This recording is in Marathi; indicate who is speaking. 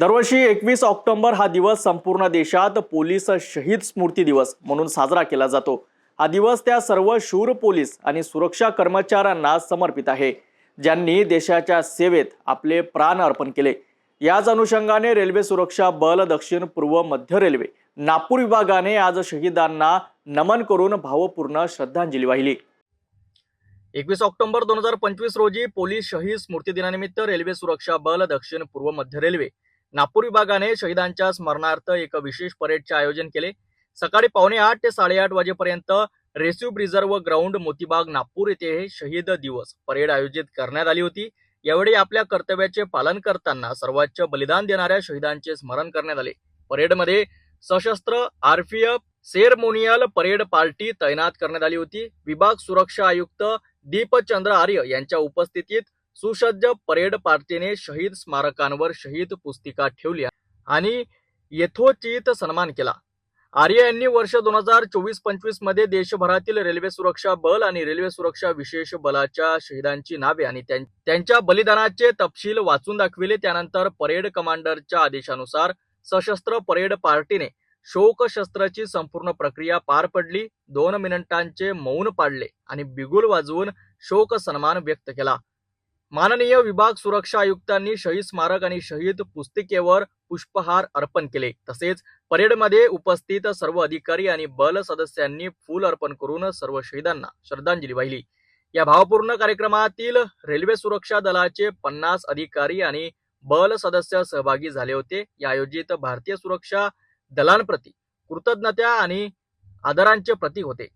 Speaker 1: दरवर्षी एकवीस ऑक्टोबर हा दिवस संपूर्ण देशात पोलीस शहीद स्मृती दिवस म्हणून साजरा केला जातो. हा दिवस त्या सर्व शूर पोलीस आणि सुरक्षा कर्मचाऱ्यांना समर्पित आहे. ज्यांनी देशाच्या सेवेत आपले प्राण अर्पण केले. याच अनुषंगाने रेल्वे सुरक्षा बल दक्षिण पूर्व मध्य रेल्वे नागपूर विभागाने आज शहीदांना नमन करून भावपूर्ण श्रद्धांजली वाहिली. एकवीस ऑक्टोबर दोन हजार पंचवीस रोजी पोलीस शहीद स्मृती दिनानिमित्त रेल्वे सुरक्षा बल दक्षिण पूर्व मध्य रेल्वे नागपूर विभागाने शहीदांच्या स्मरणार्थ एक विशेष परेडचे आयोजन केले. सकाळी पावणे आठ ते साडेआठ वाजेपर्यंत रेसिव्ह रिझर्व्ह ग्राउंड मोतीबाग नागपूर येथे हे शहीद दिवस परेड आयोजित करण्यात आली होती. यावेळी आपल्या कर्तव्याचे पालन करताना सर्वोच्च बलिदान देणाऱ्या शहीदांचे स्मरण करण्यात आले. परेडमध्ये सशस्त्र आरपीएफ सेरमोनियल परेड पार्टी तैनात करण्यात आली होती. विभाग सुरक्षा आयुक्त दीपचंद्र आर्य यांच्या उपस्थितीत सुसज्ज परेड पार्टीने शहीद स्मारकांवर शहीद पुस्तिका ठेवल्या आणि यथोचित सन्मान केला. आर्य यांनी वर्ष दोन हजार चोवीस पंचवीसमध्ये देशभरातील रेल्वे सुरक्षा बल आणि रेल्वे सुरक्षा विशेष बलाच्या शहीदांची नावे आणि त्यांच्या बलिदानाचे तपशील वाचून दाखविले. त्यानंतर परेड कमांडरच्या आदेशानुसार सशस्त्र परेड पार्टीने शोकशस्त्राची संपूर्ण प्रक्रिया पार पडली. दोन मिनिटांचे मौन पाडले आणि बिगुल वाजवून शोक सन्मान व्यक्त केला. माननीय विभाग सुरक्षा आयुक्तांनी शहीद स्मारक आणि शहीद पुस्तिकेवर पुष्पहार अर्पण केले. तसेच परेडमध्ये उपस्थित सर्व अधिकारी आणि बल सदस्यांनी फूल अर्पण करून सर्व शहीदांना श्रद्धांजली वाहिली. या भावपूर्ण कार्यक्रमातील रेल्वे सुरक्षा दलाचे पन्नास अधिकारी आणि बल सदस्य सहभागी झाले होते. या आयोजित भारतीय सुरक्षा दलांप्रती कृतज्ञता आणि आदरांचे प्रतीक होते.